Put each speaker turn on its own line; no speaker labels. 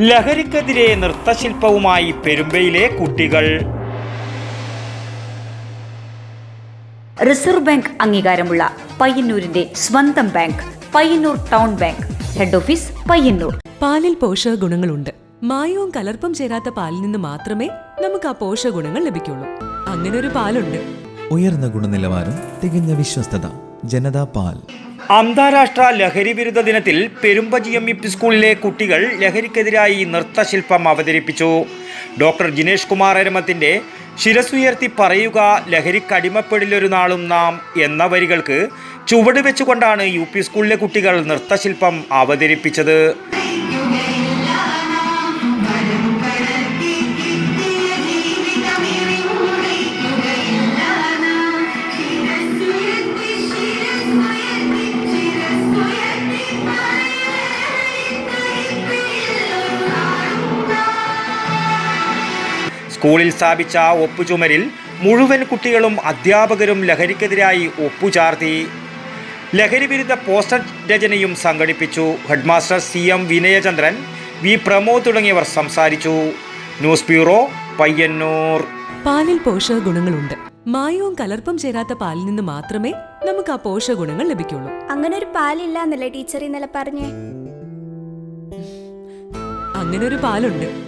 ലഹരിക്കെതിരെ നൃത്തശില്പവുമായി പെരുമ്പയിലെ കുട്ടികൾ.
Reserve bank അംഗീകാരമുള്ള പയ്യന്നൂരിന്റെ സ്വന്തം bank Payyanur town bank head office Payyanur.
പാലിൽ പോഷക ഗുണങ്ങളുണ്ട്. മായവും കലർപ്പും ചേരാത്ത പാലിൽ നിന്ന് മാത്രമേ നമുക്ക് ആ പോഷക ഗുണങ്ങൾ ലഭിക്കുള്ളൂ. അങ്ങനെ ഒരു പാലുണ്ട്.
ഉയർന്ന ഗുണനിലവാരം തികഞ്ഞ വിശ്വസ്തത ജനതാ പാൽ.
അന്താരാഷ്ട്ര ലഹരി വിരുദ്ധ ദിനത്തിൽ Perumba G M E P സ്കൂളിലെ കുട്ടികൾ ലഹരിക്കെതിരായി നൃത്തശില്പം അവതരിപ്പിച്ചു. ഡോക്ടർ ജിനേഷ് കുമാർ അരമത്തിന്റെ ശിരസുയർത്തി പറയുക ലഹരിക്കടിമപ്പെടില്ലൊരു നാളും നാം എന്ന വരികൾക്ക് ചുവട് വെച്ചുകൊണ്ടാണ് യു പി സ്കൂളിലെ കുട്ടികൾ നൃത്തശില്പം അവതരിപ്പിച്ചത്. സ്കൂളിൽ സ്ഥാപിച്ച ഒപ്പുചുമരിൽ മുഴുവൻ കുട്ടികളും അധ്യാപകരും ലഹരിക്കെതിരായി ഒപ്പുചാർത്തി. ലഹരി വിരുദ്ധ പോസ്റ്റർ രചനയും സംഘടിപ്പിച്ചു. Headmaster C M Vinayachandran V Pramod തുടങ്ങിയവർ സംസാരിച്ചു. News bureau Payyanur.
പാലിൽ പോഷകഗുണങ്ങളുണ്ട്. മായവും കലർപ്പും ചേരാത്ത പാലിൽ നിന്ന് മാത്രമേ നമുക്ക് ആ പോഷകഗുണങ്ങൾ ലഭിക്കുള്ളൂ.
അങ്ങനെ ഒരു പാലില്ല എന്നല്ലേ ടീച്ചർ ഇന്നലെ പറഞ്ഞേ?
അങ്ങനെ ഒരു പാലുണ്ട്.